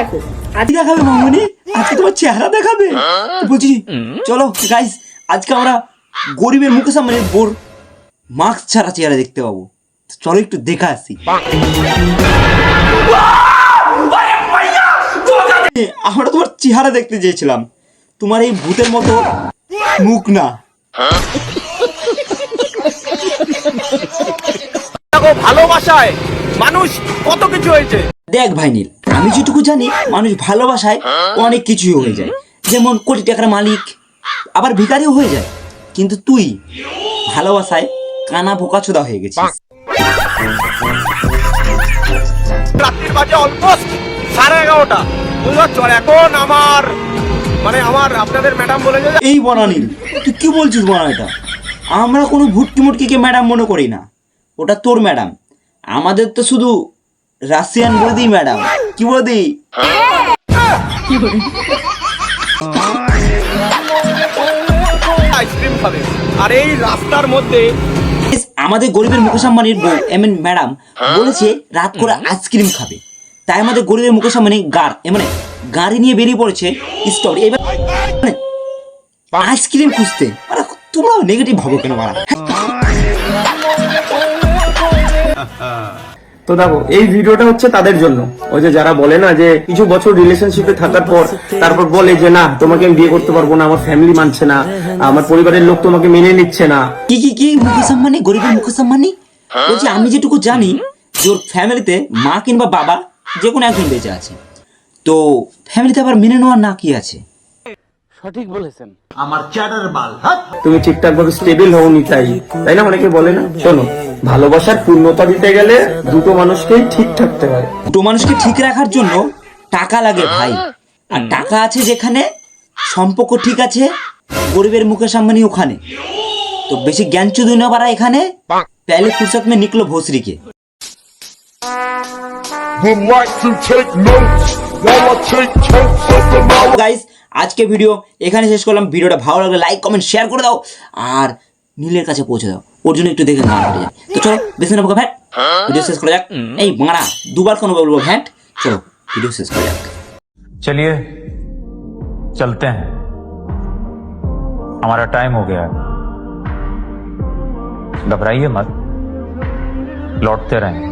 দেখো। আজ কি দেখাবে মামনি? আজকে তোমার চেহারা দেখাবে? বলছি চলো গাইস আজকে আমরা গরিবের মুখে সামনে বোর মাস্ক ছাড়া চেহারা দেখতে পাবো। চলো একটু দেখা আসি। আমরা তোমার চেহারা দেখতে চেয়েছিলাম। তোমার এই ভূতের মতো মুখ না। ভালোবাসায় মানুষ কত কিছু হয়েছে। দেখ ভাই নীল আমি যেটুকু জানি মানুষ ভালোবাসায় অনেক কিছুই হয়ে যায়। যেমন কোটি টাকার মালিক আবার ভিখারিও হয়ে যায়। কিন্তু তুই ভালোবাসায় কানা বোকাচোদা হয়ে গেছিস। রাত্রির বাজে অলমোস্ট সাড়ে এগারোটা। বুঝতে এখন আমার মানে আমার আপনাদের ম্যাডাম বলে যে এই বনানীল তুই কি বলছিস বনা এটা? আমরা কোনো ভুটকি মুটকিকে ম্যাডাম মনে করি না। ওটা তোর ম্যাডাম আমাদের তো শুধু রাশিয়ান বৌদি ম্যাডাম। কি বৌদি? আইসক্রিম খাবে। আর এই রাস্তার মধ্যে আমাদের গরিবের মুকেশ আম্বানির বউ এম এন ম্যাডাম বলেছে রাত করে আইসক্রিম খাবে। তাই আমাদের গরিবের মুকেশ আম্বানি গার মানে গাড়ি নিয়ে বেরিয়ে পড়েছে স্টোর এবার মানে আইসক্রিম খুঁজতে। মানে তোমরা নেগেটিভ ভাবো কেন মারা তো দেখো এই ভিডিওটা হচ্ছে তাদের জন্য। ওই যে যারা বলে না যে কিছু বছর রিলেশনশিপে থাকার পর তারপর বলে যে না তোমাকে আমি বিয়ে করতে পারব না আমার ফ্যামিলি মানছে না আমার পরিবারের লোক তোমাকে মেনে নিচ্ছে না। কি কি কি? মুকেশ আম্বানি? গরিবের মুকেশ আম্বানি? বলছি আমি যেটুকু জানি যে ফ্যামিলিতে মা কিংবা বাবা যে কোনো একজন বেঁচে আছে। তো ফ্যামিলিতে আবার মেনে নেওয়ার না কি আছে? আমার চাটার বাল তুমি ঠিকঠাক ভাবে স্টেবল হওনি তাই তাই না? অনেকে বলে না। শোনো ভালোবাসার পূর্ণতা দিতে গেলে দুটো মানুষকেই ঠিক থাকতে হয়। দুটো মানুষকে ঠিক রাখার জন্য টাকা লাগে ভাই। আর টাকা আছে যেখানে সম্পর্ক ঠিক আছে গরিবের মুকেশ আম্বানি ওখানে। তো বেশি জ্ঞান চুদুই না পারা এখানে পেলে ফুরসত মে নিকলো ভোসরি কে would like to take notes. While I take totes of the knowledge. Guys আজকে ভিডিও এখানে শেষ করলাম। ভিডিওটা ভালো লাগলে লাইক কমেন্ট শেয়ার করে দাও। আর নীলের কাছে পৌঁছে দাও ওর জন্য একটু দেখে গান হয়ে যায় তো চলো বেশি না ভ্যাট ভিডিও শেষ করা যাক এই বাংলা দুবার কোনো বলবো ভ্যাট চলো ভিডিও শেষ করা যাক चलिए चलते हैं हमारा टाइम हो गया है घबराइए मत लौटते रहेंगे